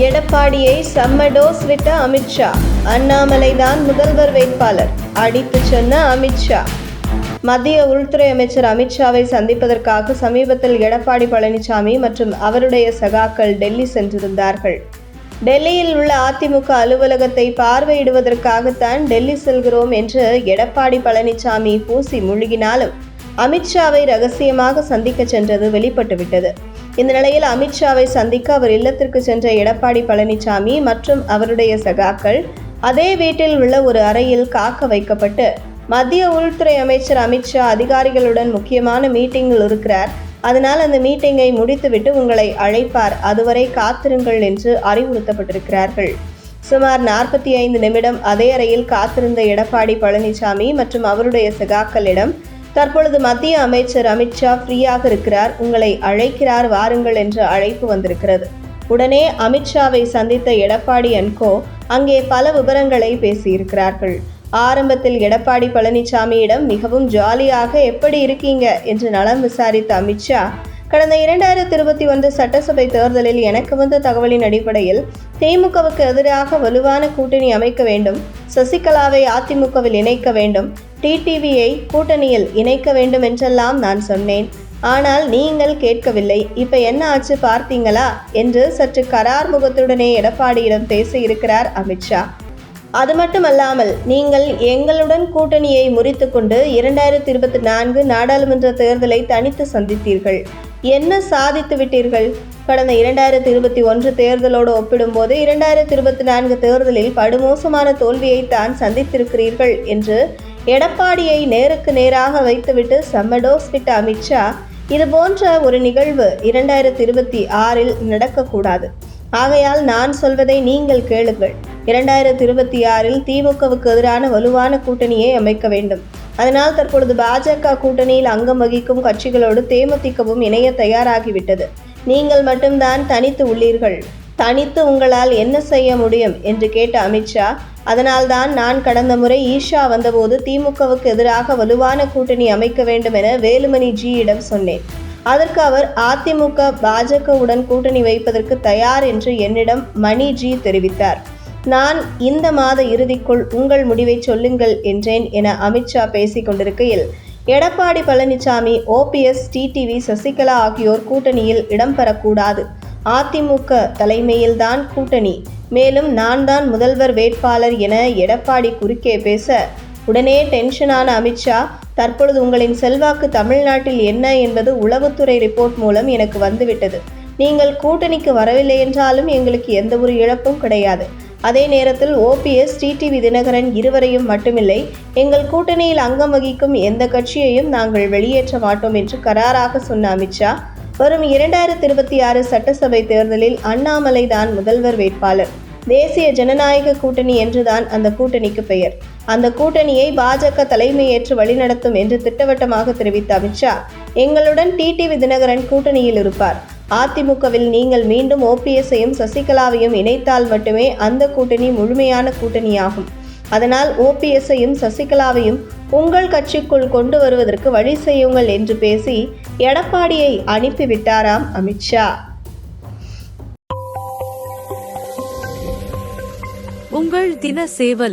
எடப்பாடியை செம்ம டோஸ் விட்ட அமித்ஷா அண்ணாமலை தான் முதல்வர் வேட்பாளர். அடித்து சொன்ன அமித்ஷா மத்திய உள்துறை அமைச்சர் அமித்ஷாவை சந்திப்பதற்காக சமீபத்தில் எடப்பாடி பழனிசாமி மற்றும் அவருடைய சகாக்கள் டெல்லி சென்றிருந்தார்கள். டெல்லியில் உள்ள அதிமுக அலுவலகத்தை பார்வையிடுவதற்காகத்தான் டெல்லி செல்கிறோம் என்று எடப்பாடி பழனிசாமி பூசி முழுகினாலும் அமித்ஷாவை ரகசியமாக சந்திக்க சென்றது வெளிப்பட்டுவிட்டது. இந்த நிலையில் அமித்ஷாவை சந்திக்க அவர் இல்லத்திற்கு சென்ற எடப்பாடி பழனிசாமி மற்றும் அவருடைய சகாக்கள் அதே வீட்டில் உள்ள ஒரு அறையில் காக்க வைக்கப்பட்டு மத்திய உள்துறை அமைச்சர் அமித்ஷா அதிகாரிகளுடன் முக்கியமான மீட்டிங்கில் இருக்கிறார். அதனால் அந்த மீட்டிங்கை முடித்துவிட்டு உங்களை அழைப்பார். அதுவரை காத்திருங்கள் என்று அறிவுறுத்தப்பட்டிருக்கிறார்கள். சுமார் நாற்பத்தி ஐந்து நிமிடம் அதே அறையில் காத்திருந்த எடப்பாடி பழனிசாமி மற்றும் அவருடைய சகாக்களிடம் தற்பொழுது மத்திய அமைச்சர் அமித்ஷா ஃப்ரீயாக இருக்கிறார். உங்களை அழைக்கிறார் வாருங்கள் என்று அழைப்பு வந்திருக்கிறது. உடனே அமித்ஷாவை சந்தித்த எடப்பாடி அன்கோ அங்கே பல விவரங்களை பேசியிருக்கிறார்கள். ஆரம்பத்தில் எடப்பாடி பழனிசாமியிடம் மிகவும் ஜாலியாக எப்படி இருக்கீங்க? என்று நலம் விசாரித்த அமித்ஷா கடந்த இரண்டாயிரத்தி இருபத்தி ஒன்று சட்டசபை தேர்தலில் எனக்கு வந்த தகவலின் அடிப்படையில் திமுகவுக்கு எதிராக வலுவான கூட்டணி அமைக்க வேண்டும். சசிகலாவை அதிமுகவில் இணைக்க வேண்டும். டிடிவியை கூட்டணியில் இணைக்க வேண்டும் என்றெல்லாம் நான் சொன்னேன். ஆனால் நீங்கள் கேட்கவில்லை. இப்ப என்ன ஆச்சு பார்த்தீங்களா? என்று சற்று கரார் முகத்துடனே எடப்பாடியிடம் பேசியிருக்கிறார் அமித்ஷா அது மட்டுமல்லாமல் நீங்கள் எங்களுடன் கூட்டணியை முறித்துக்கொண்டு இரண்டாயிரத்தி இருபத்தி நான்கு நாடாளுமன்ற தேர்தலை தனித்து சந்தித்தீர்கள். என்ன சாதித்து விட்டீர்கள்? கடந்த இரண்டாயிரத்தி இருபத்தி ஒன்று தேர்தலோடு ஒப்பிடும்போது இரண்டாயிரத்தி இருபத்தி நான்கு தேர்தலில் படுமோசமான தோல்வியைத்தான் சந்தித்திருக்கிறீர்கள் என்று எடப்பாடியை நேருக்கு நேராக வைத்துவிட்டு செம்மடோஸ் விட்ட அமித்ஷா இது போன்ற ஒரு நிகழ்வு இரண்டாயிரத்தி இருபத்தி ஆறில் நடக்கக்கூடாது. ஆகையால் நான் சொல்வதை நீங்கள் கேளுங்கள். இரண்டாயிரத்தி இருபத்தி ஆறில் திமுகவுக்கு எதிரான வலுவான கூட்டணியை அமைக்க வேண்டும். அதனால் தற்பொழுது பாஜக கூட்டணியில் அங்கம் வகிக்கும் கட்சிகளோடு தேமுதிகவும் இணைய தயாராகிவிட்டது. நீங்கள் மட்டும்தான் தனித்து உள்ளீர்கள். தனித்து உங்களால் என்ன செய்ய முடியும்? என்று கேட்ட அமித்ஷா அதனால்தான் நான் கடந்த முறை ஈஷா வந்தபோது திமுகவுக்கு எதிராக வலுவான கூட்டணி அமைக்க வேண்டும் என வேலுமணி ஜியிடம் சொன்னேன். அதற்கு அவர் அதிமுக பாஜகவுடன் கூட்டணி வைப்பதற்கு தயார் என்று என்னிடம் மணி ஜி தெரிவித்தார். நான் இந்த மாத இறுதிக்குள் உங்கள் முடிவை சொல்லுங்கள் என்றேன் என அமித்ஷா பேசிக் கொண்டிருக்கையில் எடப்பாடி பழனிசாமி ஓபிஎஸ் டிடிவி சசிகலா ஆகியோர் கூட்டணியில் இடம்பெறக்கூடாது அதிமுக தலைமையில்தான் கூட்டணி. மேலும் நான் தான் முதல்வர் வேட்பாளர் என எடப்பாடி குறுக்கே பேச உடனே டென்ஷனான அமித்ஷா தற்பொழுது உங்களின் செல்வாக்கு தமிழ்நாட்டில் என்ன என்பது உளவுத்துறை ரிப்போர்ட் மூலம் எனக்கு வந்துவிட்டது. நீங்கள் கூட்டணிக்கு வரவில்லை என்றாலும் எங்களுக்கு எந்த ஒரு இழப்பும் கிடையாது. அதே நேரத்தில் ஓபிஎஸ் டிடிவி தினகரன் இருவரையும் மட்டுமில்லை எங்கள் கூட்டணியில் அங்கம் வகிக்கும் எந்த கட்சியையும் நாங்கள் வெளியேற்ற மாட்டோம் என்று கராராக சொன்ன அமித்ஷா வரும் இரண்டாயிரத்தி இருபத்தி ஆறு சட்டசபை தேர்தலில் அண்ணாமலை தான் முதல்வர் வேட்பாளர். தேசிய ஜனநாயக கூட்டணி என்றுதான் அந்த கூட்டணிக்கு பெயர். அந்த கூட்டணியை பாஜக தலைமையேற்று வழிநடத்தும் என்று திட்டவட்டமாக தெரிவித்த அமித்ஷா எங்களுடன் டிடிவி தினகரன் கூட்டணியில் இருப்பார். அதிமுகவில் நீங்கள் மீண்டும் ஓபிஎஸ்ஸையும் சசிகலாவையும் இணைத்தால் மட்டுமே அந்த கூட்டணி முழுமையான கூட்டணியாகும். அதனால் ஓபிஎஸ்ஸையும் சசிகலாவையும் உங்கள் கட்சிக்குள் கொண்டு வருவதற்கு வழி செய்யுங்கள் என்று பேசி எடப்பாடியை அனுப்பிவிட்டாராம் அமித்ஷா. உங்கள் தின சேவல்